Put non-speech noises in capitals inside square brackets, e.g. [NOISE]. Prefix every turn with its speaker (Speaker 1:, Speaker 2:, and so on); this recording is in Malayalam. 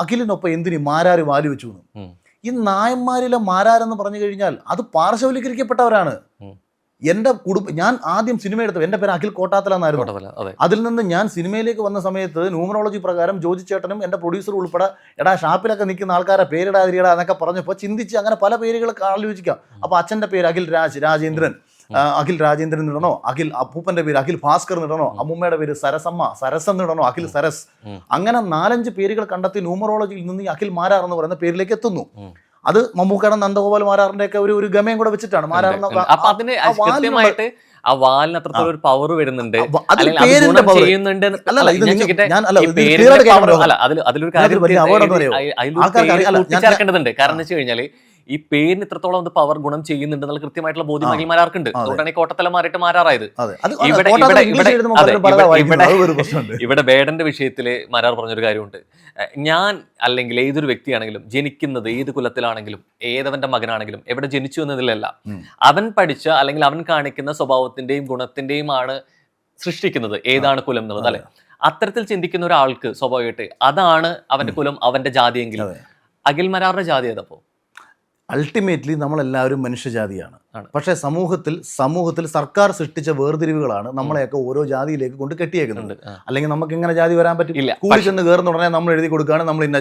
Speaker 1: അഖിലിനൊപ്പം എന്തിനു മാരാര് വാലി വെച്ചു എന്ന് ഈ നായന്മാരിലെ മാരാരെന്ന് പറഞ്ഞു കഴിഞ്ഞാൽ അത് പാർശ്വവൽക്കരിക്കപ്പെട്ടവരാണ്. എന്റെ കുടുംബം ഞാൻ ആദ്യം സിനിമ എടുത്തത് എന്റെ പേര് അഖിൽ കോട്ടാത്തല എന്നായിരുന്നു
Speaker 2: കോട്ടത്തല അതെ.
Speaker 1: അതിൽ നിന്ന് ഞാൻ സിനിമയിലേക്ക് വന്ന സമയത്ത് ന്യൂമറോളജി പ്രകാരം ജോജി ചേട്ടനും എന്റെ പ്രൊഡ്യൂസർ ഉൾപ്പെടെ എടാ ഷാപ്പിലൊക്കെ നിൽക്കുന്ന ആൾക്കാരെ പേരിടാതിരിയടാ എന്നൊക്കെ പറഞ്ഞപ്പോൾ ചിന്തിച്ച് അങ്ങനെ പല പേരുകൾ ആലോചിക്കാം. അപ്പോൾ അച്ഛന്റെ പേര് അഖിൽ രാജ് രാജേന്ദ്രൻ. അഖിൽ രാജേന്ദ്രൻ ഇടണോ? അഖിൽ അപ്പൂപ്പന്റെ പേര് അഖിൽ ഭാസ്കർ ഇടണോ? അമ്മൂമ്മയുടെ പേര് സരസമ്മ സരസ് എന്ന് ഇടണോ? അഖിൽ സരസ്. അങ്ങനെ നാലഞ്ച് പേരുകൾ കണ്ടെത്തി ന്യൂമറോളജിയിൽ നിന്ന് ഈ അഖിൽ മാരാർ എന്ന് പറയുന്ന പേരിലേക്ക് എത്തുന്നു. അത് മമ്മൂക്കയുടെ നന്ദഗോപാൽ മാരാറിന്റെ ഒക്കെ ഒരു ഒരു ഗമയും കൂടെ വെച്ചിട്ടാണ്. മാരാർ എന്ന-
Speaker 2: അപ്പൊ അതിന് കൃത്യമായിട്ട് ആ വാലിന് അത്രത്തോളം ഒരു പവർ വരുന്നുണ്ട്. ചെയ്യുന്നുണ്ട് അതിലൊരു കാര്യം കാരണം എന്ന് വെച്ച് കഴിഞ്ഞാൽ ഈ പേരിന് ഇത്രത്തോളം പവർ ഗുണം ചെയ്യുന്നുണ്ട് എന്നുള്ള കൃത്യമായിട്ടുള്ള ബോധ്യം മഹിമാരാർക്കുണ്ട്
Speaker 1: അതെ.
Speaker 2: അതുകൊണ്ടാണ് ഈ കോട്ടത്തല മാറിയിട്ട് മാരാറായത്
Speaker 1: അതെ. അത്
Speaker 2: ഇവിടെ- ഇവിടെ- അതെ,
Speaker 1: അത്
Speaker 2: ബേഡന്റെ [LAUGHS] വിഷയത്തിൽ മാരാർ പറഞ്ഞൊരു കാര്യമുണ്ട്. ഞാൻ അല്ലെങ്കിൽ ഏതൊരു വ്യക്തിയാണെങ്കിലും ജനിക്കുന്നത് ഏത് കുലത്തിലാണെങ്കിലും ഏതവന്റെ മകനാണെങ്കിലും എവിടെ ജനിച്ചു എന്നതിലല്ല. അവൻ പഠിച്ച അല്ലെങ്കിൽ അവൻ കാണിക്കുന്ന സ്വഭാവത്തിന്റെയും ഗുണത്തിന്റെയും ആണ് സൃഷ്ടിക്കുന്നത് ഏതാണ് കുലം എന്നുള്ളത് അല്ലെ? അത്തരത്തിൽ ചിന്തിക്കുന്ന ഒരാൾക്ക് സ്വാഭാവികമായിട്ട് അതാണ് അവന്റെ കുലം അവന്റെ ജാതിയെങ്കിലും.
Speaker 1: അതെ.
Speaker 2: അഖിൽ മരാറിന്റെ ജാതി ഏതപ്പോ?
Speaker 1: അൾട്ടിമേറ്റ്ലി നമ്മളെല്ലാവരും മനുഷ്യജാതിയാണ്. പക്ഷേ സമൂഹത്തിൽ സമൂഹത്തിൽ സർക്കാർ സൃഷ്ടിച്ച വേർതിരിവുകളാണ് നമ്മളെയൊക്കെ ഓരോ ജാതിയിലേക്ക് കൊണ്ട്
Speaker 2: കെട്ടിയേക്കുന്നുണ്ട്
Speaker 1: അല്ലെങ്കിൽ നമുക്ക് ഇങ്ങനെ ജാതി വരാൻ
Speaker 2: പറ്റില്ല
Speaker 1: കൂടി ചെന്ന് കയറുന്ന ഉടനെ നമ്മൾ എഴുതി കൊടുക്കുകയാണ് നമ്മൾ ഇന്ന